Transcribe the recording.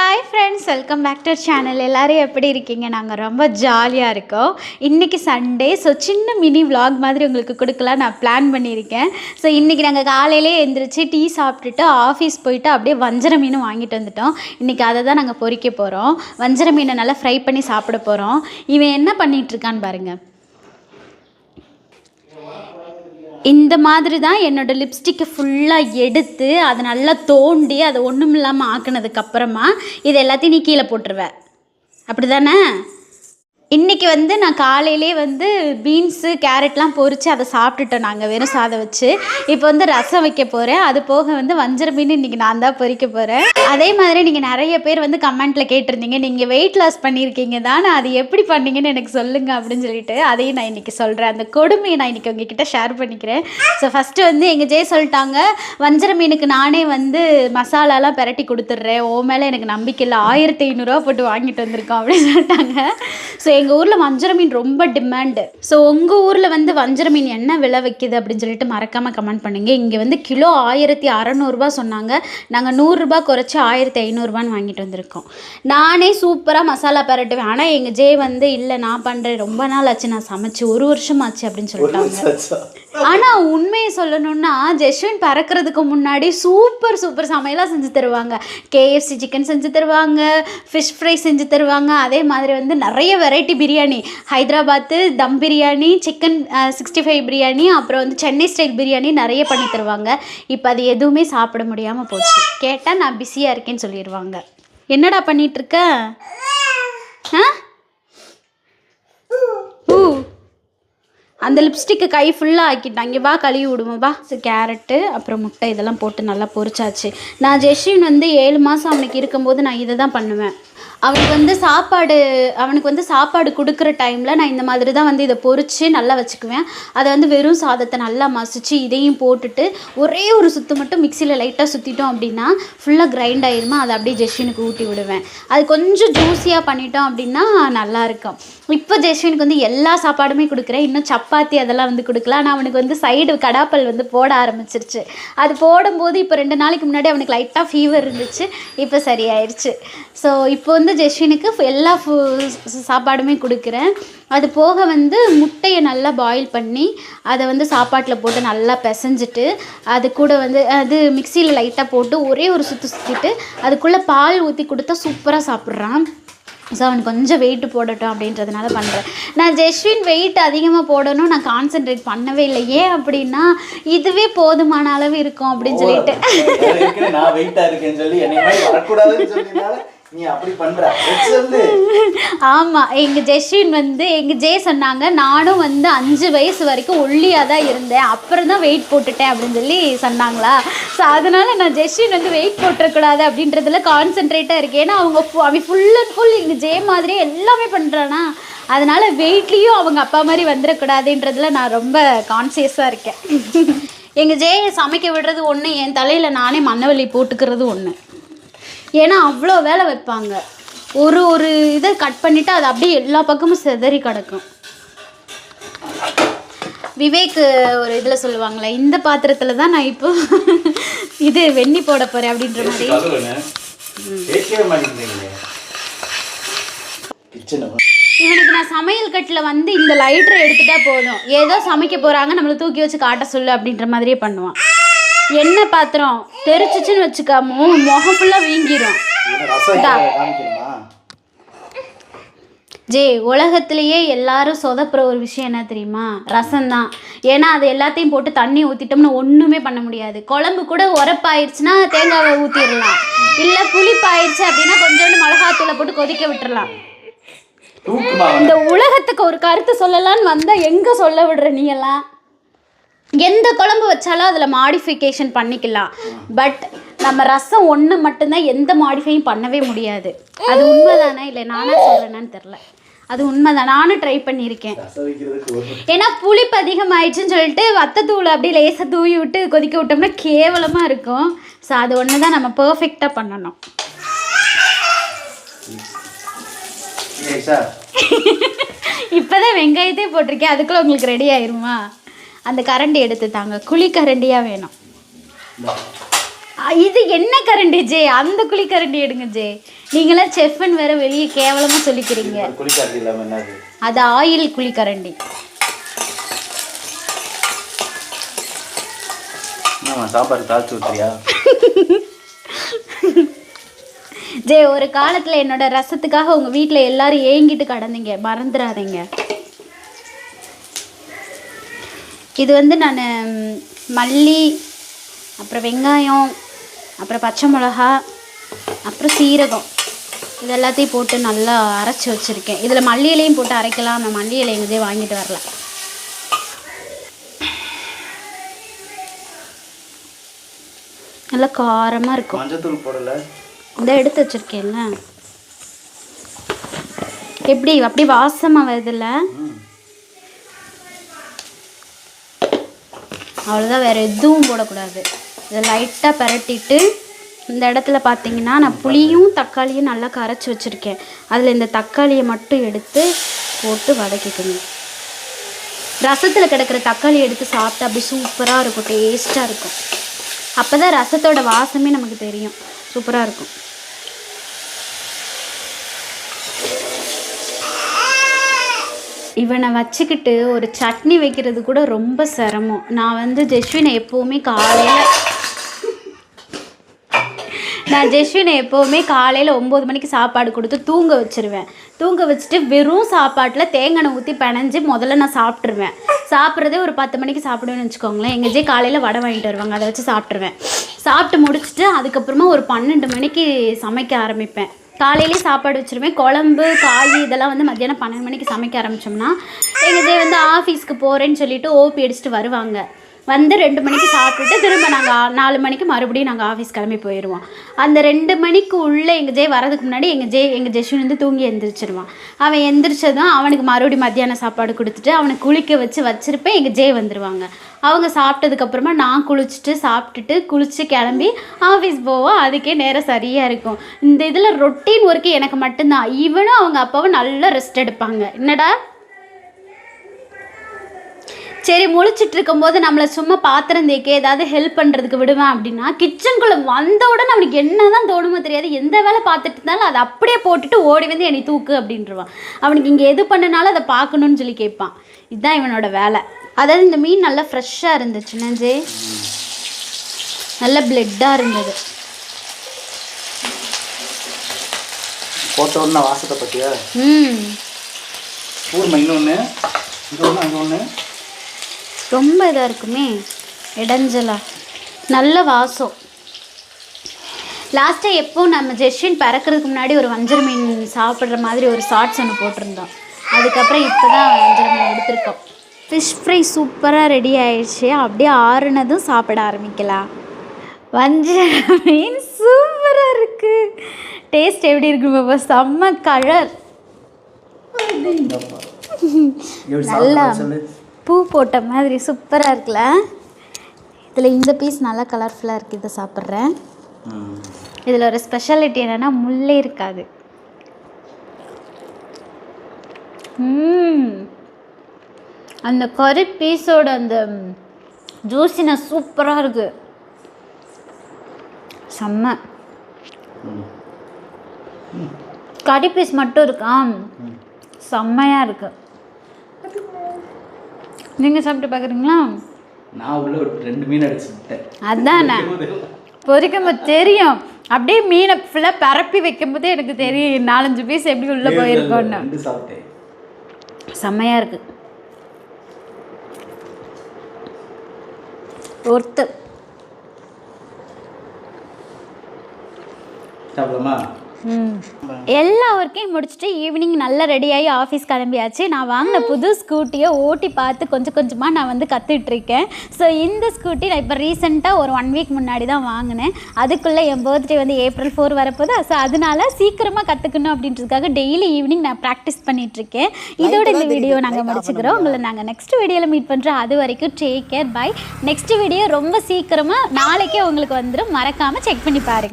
Hi friends welcome back to channel எல்லோரும் எப்படி இருக்கீங்க? நாங்கள் ரொம்ப ஜாலியாக இருக்கோம். இன்றைக்கி சண்டே ஸோ சின்ன மினி vlog மாதிரி உங்களுக்கு கொடுக்கலாம் நான் பிளான் பண்ணியிருக்கேன். ஸோ இன்றைக்கி நாங்கள் காலையிலே எழுந்திரிச்சு டீ சாப்பிட்டுட்டு ஆஃபீஸ் போயிட்டு அப்படியே வஞ்சர மீன் வாங்கிட்டு வந்துட்டோம். இன்றைக்கி அதை தான் நாங்கள் பொறிக்க போகிறோம் வஞ்சர மீனை நல்லா ஃப்ரை பண்ணி சாப்பிட போகிறோம் இவன் என்ன பண்ணிகிட்ருக்கான்னு பாருங்கள் இந்த மாதிரி தான் என்னோடய லிப்ஸ்டிக்கை ஃபுல்லாக எடுத்து அதை நல்லா தோண்டி அதை ஒன்றும் இல்லாமல் ஆக்குனதுக்கப்புறமா இது எல்லாத்தையும் நீ கீழே போட்டுருவ. அப்படி தானே இன்றைக்கி வந்து நான் காலையிலே வந்து பீன்ஸு கேரட்லாம் பொரித்து அதை சாப்பிட்டுட்டோம் நாங்கள் வெறும் சாதம் வச்சு. இப்போ வந்து ரசம் வைக்க போகிறேன் அது போக வந்து வஞ்சர மீன் இன்றைக்கி நான் தான் பொறிக்க போகிறேன் அதே மாதிரி நீங்கள் நிறைய பேர் வந்து கமெண்ட்டில் கேட்டிருந்தீங்க. நீங்கள் வெயிட் லாஸ் பண்ணியிருக்கீங்க தானே. அது எப்படி பண்ணீங்கன்னு எனக்கு சொல்லுங்கள் அப்படின்னு சொல்லிட்டு அதையும் நான் இன்றைக்கி சொல்கிறேன் அந்த கொடுமையை நான் இன்றைக்கி உங்ககிட்ட ஷேர் பண்ணிக்கிறேன். ஸோ ஃபஸ்ட்டு வந்து எங்கள் ஜெய் சொல்லிட்டாங்க வஞ்சர மீனுக்கு நானே வந்து மசாலாலாம் பெரட்டி கொடுத்துட்றேன். ஓ மேலே எனக்கு நம்பிக்கை இல்லை. ஆயிரத்தி ஐநூறுரூவா போட்டு வாங்கிட்டு வந்திருக்கோம். அப்படின்னு சொல்லிட்டாங்க. ஸோ எங்கள் ஊரில் வஞ்சர மீன் ரொம்ப டிமாண்டு ஸோ உங்கள் ஊரில் வந்து வஞ்சர மீன் என்ன விலை வைக்கிது அப்படின்னு சொல்லிட்டு மறக்காமல் கமெண்ட் பண்ணுங்கள் இங்கே வந்து கிலோ ஆயிரத்தி அறநூறுபா சொன்னாங்க. நாங்கள் நூறுரூபா குறைச்சி ஆயிரத்தி ஐநூறுரூபான்னு வாங்கிட்டு வந்திருக்கோம். நானே சூப்பராக மசாலா பரட்டுவேன். ஆனால் எங்கள் ஜே வந்து இல்லை நான் பண்ணுறேன் ரொம்ப நாள் ஆச்சு. நான் சமைச்சு ஒரு வருஷம் ஆச்சு அப்படின்னு சொல்லிட்டாங்க. ஆனால் உண்மையை சொல்லணும்னா ஜெஸ்வின் பறக்கிறதுக்கு முன்னாடி சூப்பர் சூப்பர் சமையலாக செஞ்சு தருவாங்க. கேஎஃப்சி சிக்கன் செஞ்சு தருவாங்க ஃபிஷ் ஃப்ரை செஞ்சு தருவாங்க. அதே மாதிரி வந்து நிறைய variety biryani. Hyderabad dum biryani chicken sixty five biryani அப்புறம் வந்து சென்னை ஸ்டைல் பிரியாணி நிறைய பண்ணி தருவாங்க. இப்போ அது எதுவுமே சாப்பிட முடியாமல் போச்சு. கேட்டால் நான் பிஸியாக இருக்கேன்னு சொல்லிடுவாங்க என்னடா பண்ணிகிட்ருக்க ஆ? அந்த லிப்ஸ்டிக்கு கை ஃபுல்லாக ஆக்கிட்டாங்க வா கழுவி விடுவோம். வா. கேரட்டு அப்புறம் முட்டை இதெல்லாம் போட்டு நல்லா பொரிச்சாச்சு. நான் ஜெஷின் வந்து ஏழு மாதம் அவனுக்கு இருக்கும்போது நான் இதை தான் பண்ணுவேன். அவனுக்கு வந்து சாப்பாடு அவனுக்கு வந்து சாப்பாடு கொடுக்குற டைமில் நான் இந்த மாதிரி தான் வந்து இதை பொறிச்சு நல்லா வச்சுக்குவேன். அதை வந்து வெறும் சாதத்தை நல்லா மசிச்சு இதையும் போட்டுட்டு ஒரே ஒரு சுத்து மட்டும் மிக்சியில் லைட்டாக சுற்றிட்டோம் அப்படின்னா ஃபுல்லாக கிரைண்ட் ஆயிருமா? அதை அப்படியே ஜெஷினுக்கு ஊட்டி விடுவேன். அது கொஞ்சம் ஜூஸியாக பண்ணிட்டோம் அப்படின்னா நல்லா இருக்கும். இப்போ ஜெஸ்வினுக்கு வந்து எல்லா சாப்பாடுமே கொடுக்குறேன். இன்னும் சப்பாத்தி அதெல்லாம் வந்து கொடுக்கல. ஆனால் அவனுக்கு வந்து சைடு கடாப்பல் வந்து போட ஆரம்பிச்சிருச்சு. அது போடும்போது இப்போ ரெண்டு நாளைக்கு முன்னாடி அவனுக்கு லைட்டாக ஃபீவர் இருந்துச்சு. இப்போ சரியாயிருச்சு. ஸோ இப்போ வந்து ஜெஸ்வினுக்கு எல்லா ஃபு சாப்பாடுமே கொடுக்குறேன். அது போக வந்து முட்டையை நல்லா பாயில் பண்ணி அதை வந்து சாப்பாட்டில் போட்டு நல்லா பிசைஞ்சிட்டு அது கூட வந்து அது மிக்சியில் லைட்டாக போட்டு ஒரே ஒரு சுற்று சுற்றிட்டு அதுக்குள்ளே பால் ஊற்றி கொடுத்தா சூப்பராக சாப்பிட்றான். ஸோ அவனுக்கு கொஞ்சம் வெயிட் போடட்டும் அப்படின்றதுனால பண்ணுறேன் நான் ஜெஸ்வின் வெயிட் அதிகமாக போடணும் நான் கான்சென்ட்ரேட் பண்ணவே இல்லை. ஏன் அப்படின்னா இதுவே போதுமான அளவு இருக்கும் அப்படின்னு சொல்லிட்டு. நான் வெயிட்டா இருக்கேன்னு சொல்லி நீ அப்படி பண்ற. ஆமாம் எங்கள் வந்து எங்கள் ஜே சொன்னாங்க நானும் வந்து அஞ்சு வயசு வரைக்கும் ஒல்லியாக தான் இருந்தேன். அப்புறம் தான் வெயிட் போட்டுட்டேன் அப்படின்னு சொல்லி சொன்னாங்களா? ஸோ அதனால நான் ஜெஷின் வந்து வெயிட் போட்டுறக்கூடாது அப்படின்றதுல கான்சென்ட்ரேட்டாக இருக்கேன். ஏன்னா அவங்க ஃபு- அவன் ஃபுல் அண்ட் ஃபுல் எங்கள் ஜே மாதிரியே எல்லாமே பண்ணுறானா அதனால வெயிட்லேயும் அவங்க அப்பா மாதிரி வந்துடக்கூடாதுன்றதுல நான் ரொம்ப கான்சியஸாக இருக்கேன். எங்கள் ஜே சமைக்க விடுறது ஒன்று என் தலையில் நானே மண்ணவெளி போட்டுக்கிறது ஒன்று ஏன்னா அவ்வளோ வேலை வைப்பாங்க. ஒரு ஒரு இதை கட் பண்ணிவிட்டு அது அப்படியே எல்லா பக்கமும் சிதறி கிடக்கும். விவேக் ஒரு இதில் சொல்லுவாங்களே இந்த பாத்திரத்தில் தான் நான் இப்போ இது வெண்ணி போட போகிறேன் அப்படின்ற மாதிரி. இவனுக்கு நான் சமையல் கட்டில் வந்து இந்த லைட்டரை எடுத்துட்டா போதும். ஏதோ சமைக்க போகிறாங்க நம்மளை தூக்கி வச்சு காட்ட சொல்லு அப்படின்ற மாதிரியே பண்ணுவான். எண்ணெய் பாத்திரம்? தெரிச்சிச்சுன்னு வச்சுக்கா மு- முகம் ஃபுல்லாக வீங்கிரும். ரசம் ஜே உலகத்திலேயே எல்லாரும் சொதப்புற ஒரு விஷயம் என்ன தெரியுமா? ரசம்தான். ஏன்னா அது எல்லாத்தையும் போட்டு தண்ணி ஊற்றிட்டோம்னா ஒன்றுமே பண்ண முடியாது. குழம்பு கூட உரப்பாயிருச்சுன்னா தேங்காவை ஊற்றிடலாம் இல்லை புளிப்பாயிருச்சு அப்படின்னா கொஞ்சோண்டு மிளகாத்தூளை போட்டு கொதிக்க விட்டுறலாம். இந்த உலகத்துக்கு ஒரு கருத்து சொல்லலான்னு வந்தால் எங்கே சொல்ல விடுற நீ எல்லாம்? எந்த குழம்பு வச்சாலும் அதில் மாடிஃபிகேஷன் பண்ணிக்கலாம். பட் நம்ம ரசம் ஒன்று மட்டும்தான் எந்த மாடிஃபையும் பண்ணவே முடியாது. அது உண்மைதானே? இல்லை நானே சொல்கிறேன்னு தெரில அது உண்மைதான். நானும் ட்ரை பண்ணியிருக்கேன். ஏன்னா புளிப்பு அதிகமாயிடுச்சுன்னு சொல்லிட்டு வத்தத்தூள் அப்படியே லேசாக தூவி விட்டு கொதிக்க விட்டோம்னா கேவலமாக இருக்கும். ஸோ அது ஒன்று தான் நம்ம பர்ஃபெக்டாக பண்ணணும். இப்போதான் வெங்காயத்தே போட்டிருக்கேன். அதுக்குள்ளே உங்களுக்கு ரெடி ஆயிருமா? அந்த கரண்டி எடுத்து தாங்க. குழி கரண்டியாக வேணும். இது என்ன கரண்டி ஜே? அந்த குழி கரண்டி எடுங்க ஜே. நீங்களாம் செஃப்னு வேற வெளியே கேவலமாக சொல்லிக்கிறீங்க. அது ஆயில் குழி கரண்டி. சாப்பாடு தாளிச்சு ஊத்துறியா? ஜே ஒரு காலத்தில் என்னோட ரசத்துக்காக உங்கள் வீட்டில் எல்லாரும் ஏங்கிட்டு கடந்தீங்க. மறந்துடாதீங்க இது வந்து நான் மல்லி அப்புறம் வெங்காயம் அப்புறம் பச்சை மிளகா அப்புறம் சீரகம். இது எல்லாத்தையும் போட்டு நல்லா அரைச்சி வச்சுருக்கேன். இதில் மல்லி இலையும் போட்டு அரைக்கலாம். நான் மல்லி இலை வாங்கிட்டு வரல. நல்லா காரமாக இருக்கும். மஞ்சத்தூள் போடல. இந்த எடுத்து வச்சிருக்கேன்ல. எப்படி அப்படி வாசமாக வருதுல்ல? அவ்வளோதான் வேறு எதுவும் போடக்கூடாது. இதை லைட்டாக பரட்டிட்டு இந்த இடத்துல பார்த்தீங்கன்னா நான் புளியும் தக்காளியும் நல்லா கரைச்சி வச்சுருக்கேன். அதில் இந்த தக்காளியை மட்டும் எடுத்து போட்டு வதக்கிக்கணும். ரசத்தில் கிடக்கிற தக்காளி எடுத்து சாப்பிட்டா அப்படி சூப்பராக இருக்கும் டேஸ்ட்டாக இருக்கும். அப்போ தான் ரசத்தோட வாசமே நமக்கு தெரியும். சூப்பராக இருக்கும். இவனை வச்சுக்கிட்டு ஒரு சட்னி வைக்கிறது கூட ரொம்ப சிரமம். நான் வந்து ஜெஸ்வினை எப்போவுமே காலையில் நான் ஜெஸ்வினை எப்போவுமே காலையில் ஒம்பது மணிக்கு சாப்பாடு கொடுத்து தூங்க வச்சிருவேன். தூங்க வச்சுட்டு வெறும் சாப்பாட்டில் தேங்காய் ஊற்றி பிணைஞ்சு முதல்ல நான் சாப்பிட்ருவேன் சாப்பிட்றதே ஒரு பத்து மணிக்கு சாப்பிடுவேன்னு வச்சுக்கோங்களேன். எங்கள் காலையில் வடை வாங்கிட்டு வருவாங்க அதை வச்சு சாப்பிட்ருவேன் சாப்பிட்டு முடிச்சுட்டு அதுக்கப்புறமா ஒரு பன்னெண்டு மணிக்கு சமைக்க ஆரம்பிப்பேன். காலையிலேயே சாப்பாடு வச்சுருவேன். குழம்பு காய் இதெல்லாம் வந்து மத்தியானம் பன்னெண்டு மணிக்கு சமைக்க ஆரம்பித்தோம்னா எங்கள் இதே வந்து ஆஃபீஸ்க்கு போகிறேன்னு சொல்லிவிட்டு ஓபி அடிச்சுட்டு வருவாங்க. வந்து ரெண்டு மணிக்கு சாப்பிட்டுட்டு திரும்ப நாங்கள் நாலு மணிக்கு மறுபடியும் நாங்கள் ஆஃபீஸ் கிளம்பி போயிடுவோம் அந்த ரெண்டு மணிக்கு உள்ளே எங்கள் ஜெய் வரதுக்கு முன்னாடி எங்கள் ஜெய் எங்கள் ஜெஷுன் வந்து தூங்கி எந்திரிச்சிருவான். அவன் எந்திரிச்சதும் அவனுக்கு மறுபடியும் மத்தியான சாப்பாடு கொடுத்துட்டு அவனை குளிக்க வச்சு வச்சுருப்பேன் எங்கள் ஜெய் வந்துடுவாங்க அவங்க சாப்பிட்டதுக்கப்புறமா நான் குளிச்சுட்டு சாப்பிட்டுட்டு குளிச்சு கிளம்பி ஆஃபீஸ் போவோம். அதுக்கே நேரம் சரியாக இருக்கும். இந்த இதில் ரொட்டீன் ஒர்க்கு எனக்கு மட்டும்தான். இவனும் அவங்க அப்பாவும் நல்லா ரெஸ்ட் எடுப்பாங்க. என்னடா? சரி முழிச்சிட்டு இருக்கும்போது நம்மளை சும்மா பாத்திரம் தேய்க்க ஏதாவது ஹெல்ப் பண்ணுறதுக்கு விடுவேன் அப்படின்னா கிச்சனுக்குள்ளே வந்த உடனே அவனுக்கு என்ன தான் தோணுமோ தெரியாது. எந்த வேலை பார்த்துட்டு இருந்தாலும் அதை அப்படியே போட்டுட்டு ஓடி வந்து என்னை தூக்கு அப்படின்றவான். அவனுக்கு இங்கே எது பண்ணனாலும் அதை பார்க்கணும்னு சொல்லி கேட்பான். இதுதான் இவனோட வேலை. அதாவது இந்த மீன் நல்லா ஃப்ரெஷ்ஷாக இருந்துச்சு. நஞ்சே நல்ல பிளட்டாக இருந்தது. போட்ட உடனே வாசத்தை பத்தியா? ம். ஊர்மா இன்னொன்று இது ஒன்று அங்கே ஒன்று ரொம்ப இதாக இருக்குமே. இடைஞ்சலா. நல்ல வாசம். லாஸ்ட்டாக எப்போ நம்ம ஜெஸ்வின் பறக்கிறதுக்கு முன்னாடி ஒரு வஞ்சர மீன் சாப்பிட்ற மாதிரி ஒரு ஷார்ட்ஸ் ஒன்று போட்டிருந்தோம். அதுக்கப்புறம் இப்போ தான் வஞ்சர மீன் எடுத்திருக்கோம். ஃபிஷ் ஃப்ரை சூப்பராக ரெடி ஆயிடுச்சு. அப்படியே ஆறுனதும் சாப்பிட ஆரம்பிக்கலாம். வஞ்சர மீன் சூப்பராக இருக்குது டேஸ்ட் எப்படி இருக்கு பாப்பா? செம்ம கலர் நல்லா. பூ போட்ட மாதிரி சூப்பராக இருக்குல்ல? இதில் இந்த பீஸ் நல்லா கலர்ஃபுல்லாக இருக்குது இதை சாப்பிட்றேன். இதில் ஒரு ஸ்பெஷாலிட்டி என்னென்னா முள்ளே இருக்காது. அந்த கறி பீஸோட அந்த ஜூசினஸ் சூப்பராக இருக்கு. செம்ம. கறி பீஸ் மட்டும் இருக்கா? செம்மையாக இருக்கு. நீங்கள் சாப்பிட்டு பார்க்குறீங்களா நான் உள்ள ஒரு ரெண்டு மீன் அடிச்சு விட்டேன். அதானே? பொரிக்கும்போது தெரியும். அப்படியே மீனை ஃபுல்லாக பரப்பி வைக்கும்போதே எனக்கு தெரியும் நாலஞ்சு பீஸ் எப்படி உள்ளே போயிருக்கோன்னு செம்மையாக இருக்கு. ஒருத்து. சாப்பிடலாமா? எல்லா ஒர்க்கையும் முடிச்சுட்டு ஈவினிங் நல்லா ரெடியாகி ஆஃபீஸ் கிளம்பியாச்சு. நான் வாங்கின புது ஸ்கூட்டியை ஓட்டி பார்த்து கொஞ்சம் கொஞ்சமாக நான் வந்து கற்றுட்டு இருக்கேன். ஸோ இந்த ஸ்கூட்டி நான் இப்போ ரீசெண்டாக ஒரு ஒன் வீக் முன்னாடி தான் வாங்கினேன். அதுக்குள்ளே என் பர்த்டே வந்து ஏப்ரல் ஃபோர் வரப்போதா ஸோ அதனால சீக்கிரமாக கற்றுக்கணும் அப்படின்றதுக்காக டெய்லி ஈவினிங் நான் ப்ராக்டிஸ் பண்ணிகிட்ருக்கேன் இதோட இந்த வீடியோ நாங்கள் முடிச்சுக்கிறோம். உங்களை நாங்கள் நெக்ஸ்ட் வீடியோவில் மீட் பண்ணுறோம் அது வரைக்கும் take care bye next video ரொம்ப சீக்கிரமாக நாளைக்கே உங்களுக்கு வந்துடும் மறக்காமல் செக் பண்ணி பாருங்கள்